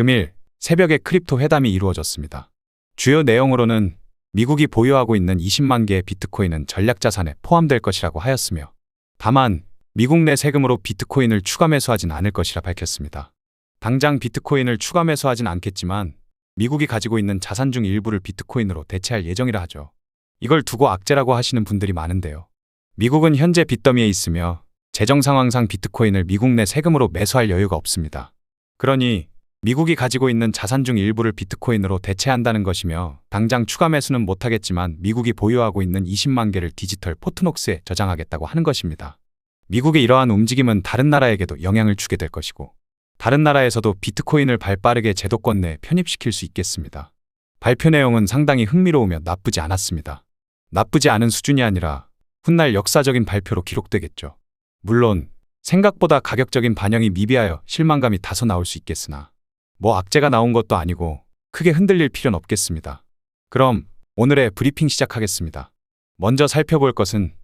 금일 새벽에 크립토 회담이 이루어졌습니다. 주요 내용으로는 미국이 보유하고 있는 20만 개의 비트코인은 전략 자산에 포함될 것이라고 하였으며 다만 미국 내 세금으로 비트코인을 추가 매수하진 않을 것이라 밝혔습니다. 당장 비트코인을 추가 매수하진 않겠지만 미국이 가지고 있는 자산 중 일부를 비트코인으로 대체할 예정이라 하죠. 이걸 두고 악재라고 하시는 분들이 많은데요. 미국은 현재 빚더미에 있으며 재정 상황상 비트코인을 미국 내 세금으로 매수할 여유가 없습니다. 그러니 미국이 가지고 있는 자산 중 일부를 비트코인으로 대체한다는 것이며 당장 추가 매수는 못하겠지만 미국이 보유하고 있는 20만 개를 디지털 포트녹스에 저장하겠다고 하는 것입니다. 미국의 이러한 움직임은 다른 나라에게도 영향을 주게 될 것이고 다른 나라에서도 비트코인을 발빠르게 제도권 내에 편입시킬 수 있겠습니다. 발표 내용은 상당히 흥미로우며 나쁘지 않았습니다. 나쁘지 않은 수준이 아니라 훗날 역사적인 발표로 기록되겠죠. 물론 생각보다 가격적인 반영이 미비하여 실망감이 다소 나올 수 있겠으나 뭐 악재가 나온 것도 아니고 크게 흔들릴 필요는 없겠습니다. 그럼 오늘의 브리핑 시작하겠습니다. 먼저 살펴볼 것은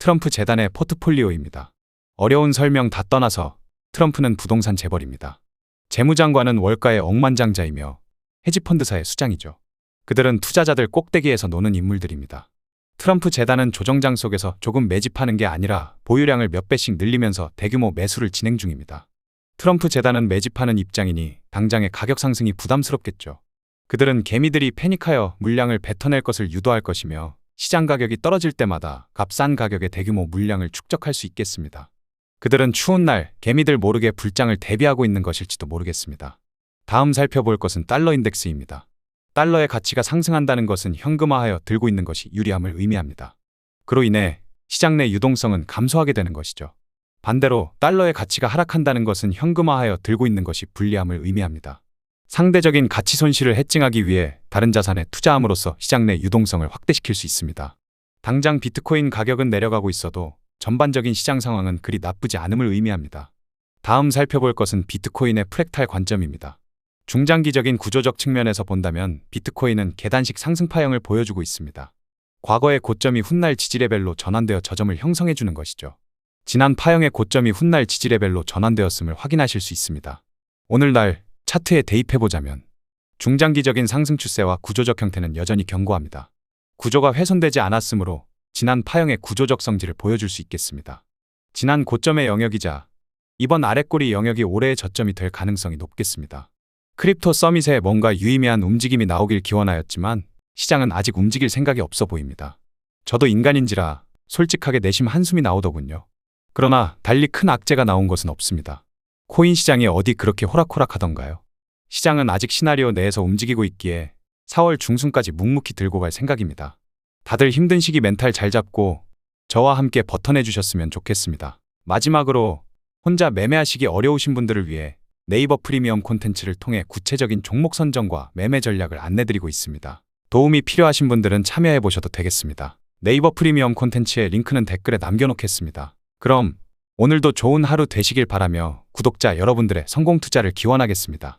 트럼프 재단의 포트폴리오입니다. 어려운 설명 다 떠나서 트럼프는 부동산 재벌입니다. 재무장관은 월가의 억만장자이며 헤지펀드사의 수장이죠. 그들은 투자자들 꼭대기에서 노는 인물들입니다. 트럼프 재단은 조정장 속에서 조금 매집하는 게 아니라 보유량을 몇 배씩 늘리면서 대규모 매수를 진행 중입니다. 트럼프 재단은 매집하는 입장이니 당장의 가격 상승이 부담스럽겠죠. 그들은 개미들이 패닉하여 물량을 뱉어낼 것을 유도할 것이며 시장 가격이 떨어질 때마다 값싼 가격의 대규모 물량을 축적할 수 있겠습니다. 그들은 추운 날 개미들 모르게 불장을 대비하고 있는 것일지도 모르겠습니다. 다음 살펴볼 것은 달러 인덱스입니다. 달러의 가치가 상승한다는 것은 현금화하여 들고 있는 것이 유리함을 의미합니다. 그로 인해 시장 내 유동성은 감소하게 되는 것이죠. 반대로 달러의 가치가 하락한다는 것은 현금화하여 들고 있는 것이 불리함을 의미합니다. 상대적인 가치 손실을 해칭하기 위해 다른 자산에 투자함으로써 시장 내 유동성을 확대시킬 수 있습니다. 당장 비트코인 가격은 내려가고 있어도 전반적인 시장 상황은 그리 나쁘지 않음을 의미합니다. 다음 살펴볼 것은 비트코인의 프랙탈 관점입니다. 중장기적인 구조적 측면에서 본다면 비트코인은 계단식 상승 파형을 보여주고 있습니다. 과거의 고점이 훗날 지지 레벨로 전환되어 저점을 형성해 주는 것이죠. 지난 파형의 고점이 훗날 지지 레벨로 전환되었음을 확인하실 수 있습니다. 오늘날 차트에 대입해 보자면 중장기적인 상승 추세와 구조적 형태는 여전히 견고합니다. 구조가 훼손되지 않았으므로 지난 파형의 구조적 성질을 보여줄 수 있겠습니다. 지난 고점의 영역이자 이번 아랫꼬리 영역이 올해의 저점이 될 가능성이 높겠습니다. 크립토 서밋에 뭔가 유의미한 움직임이 나오길 기원하였지만 시장은 아직 움직일 생각이 없어 보입니다. 저도 인간인지라 솔직하게 내심 한숨이 나오더군요. 그러나 달리 큰 악재가 나온 것은 없습니다. 코인 시장이 어디 그렇게 호락호락하던가요? 시장은 아직 시나리오 내에서 움직이고 있기에 4월 중순까지 묵묵히 들고 갈 생각입니다. 다들 힘든 시기 멘탈 잘 잡고 저와 함께 버텨내 주셨으면 좋겠습니다. 마지막으로 혼자 매매하시기 어려우신 분들을 위해 네이버 프리미엄 콘텐츠를 통해 구체적인 종목 선정과 매매 전략을 안내드리고 있습니다. 도움이 필요하신 분들은 참여해 보셔도 되겠습니다. 네이버 프리미엄 콘텐츠의 링크는 댓글에 남겨놓겠습니다. 그럼 오늘도 좋은 하루 되시길 바라며 구독자 여러분들의 성공 투자를 기원하겠습니다.